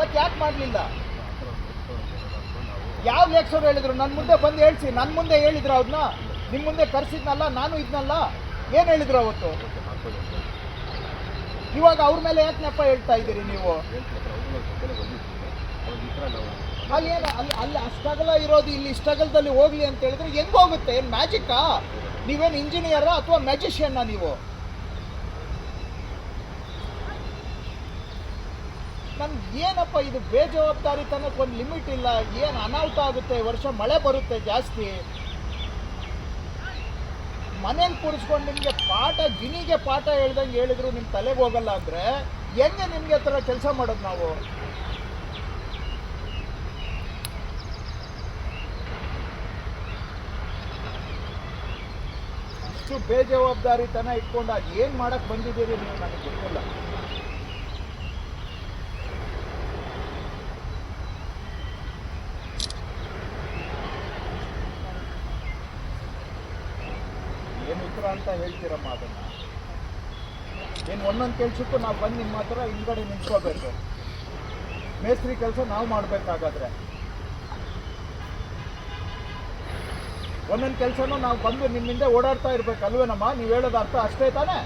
ಮತ್ತೆ ಯಾಕೆ ಮಾಡಲಿಲ್ಲ. ಯಾವ ಲೇಖಸರು ಹೇಳಿದ್ರು ನನ್ನ ಮುಂದೆ ಬಂದು ಹೇಳ್ಸಿ ನನ್ನ ಮುಂದೆ ಹೇಳಿದ್ರು ಅವ್ರನ್ನ ನಿಮ್ಮ ಮುಂದೆ ಕರೆಸಿದ್ನಲ್ಲ, ನಾನು ಇದ್ನಲ್ಲ? ಏನು ಹೇಳಿದ್ರು ಅವತ್ತು? ಇವಾಗ ಅವ್ರ ಮೇಲೆ ಯಾಕೆ ನೆಪ ಹೇಳ್ತಾ ಇದ್ದೀರಿ ನೀವು? ಅಲ್ಲಿ ಏನು, ಅಲ್ಲಿ ಅಲ್ಲಿ ಇರೋದು, ಇಲ್ಲಿ ಇಷ್ಟಗಲದಲ್ಲಿ ಹೋಗ್ಲಿ ಅಂತ ಹೇಳಿದ್ರೆ ಹೆಂಗ್ ಹೋಗುತ್ತೆ? ಏನು ಮ್ಯಾಜಿಕ್ಕಾ ನೀವೇನು ಇಂಜಿನಿಯರಾ ಅಥವಾ ಮ್ಯಾಜಿಷಿಯನ್ನ ನೀವು? ನನ್ಗೆ ಏನಪ್ಪ ಇದು ಬೇಜವಾಬ್ದಾರಿತನಕ್ಕೆ ಒಂದು ಲಿಮಿಟ್ ಇಲ್ಲ, ಏನು ಅನಾಹುತ ಆಗುತ್ತೆ ವರ್ಷ ಮಳೆ ಬರುತ್ತೆ ಜಾಸ್ತಿ. ಮನೇಲಿ ಕೂರಿಸ್ಕೊಂಡು ನಿಮಗೆ ಪಾಠ ಗಿನಿಗೆ ಪಾಠ ಹೇಳ್ದಂಗೆ ಹೇಳಿದ್ರು ನಿಮ್ಮ ತಲೆಗೆ ಹೋಗಲ್ಲ ಅಂದರೆ ಹೆಂಗೆ ನಿಮಗೆ ಥರ ಕೆಲಸ ಮಾಡೋದು ನಾವು? ಅಷ್ಟು ಬೇಜವಾಬ್ದಾರಿತನ ಇಟ್ಕೊಂಡು ಅದು ಏನು ಮಾಡಕ್ಕೆ ಬಂದಿದ್ದೀರಿ ನೀವು ನನಗೆ ಗೊತ್ತಿಲ್ಲ. ಏನು ಉತ್ತರ ಅಂತ ಹೇಳ್ತೀರಮ್ಮ ಅದನ್ನ? ಏನು ಒಂದೊಂದು ಕೆಲ್ಸಕ್ಕೂ ನಾವು ಬಂದು ನಿಮ್ಮ ಹತ್ರ ಹಿಂದ್ಗಡೆ ನಿಂತ್ಕೋಬೇಕು. ಮೇಸ್ತ್ರಿ ಕೆಲಸ ನಾವು ಮಾಡಬೇಕಾಗಾದ್ರೆ. ಒಂದೊಂದು ಕೆಲಸನೂ ನಾವು ಬಂದು ನಿಮ್ಮಿಂದ ಓಡಾಡ್ತಾ ಇರ್ಬೇಕು, ಅಲ್ವೇನಮ್ಮ? ನೀವು ಹೇಳೋದು ಅರ್ಥ ಅಷ್ಟೇ ತಾನೇ?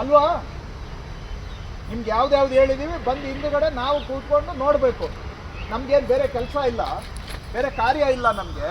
ಅಲ್ವಾ? ನಿಮ್ಗೆ ಯಾವ್ದ್ಯಾವ್ದು ಹೇಳಿದೀವಿ, ಬಂದು ಹಿಂದುಗಡೆ ನಾವು ಕೂತ್ಕೊಂಡು ನೋಡಬೇಕು. ನಮಗೇನು ಬೇರೆ ಕೆಲಸ ಇಲ್ಲ, ಬೇರೆ ಕಾರ್ಯ ಇಲ್ಲ ನಮಗೆ.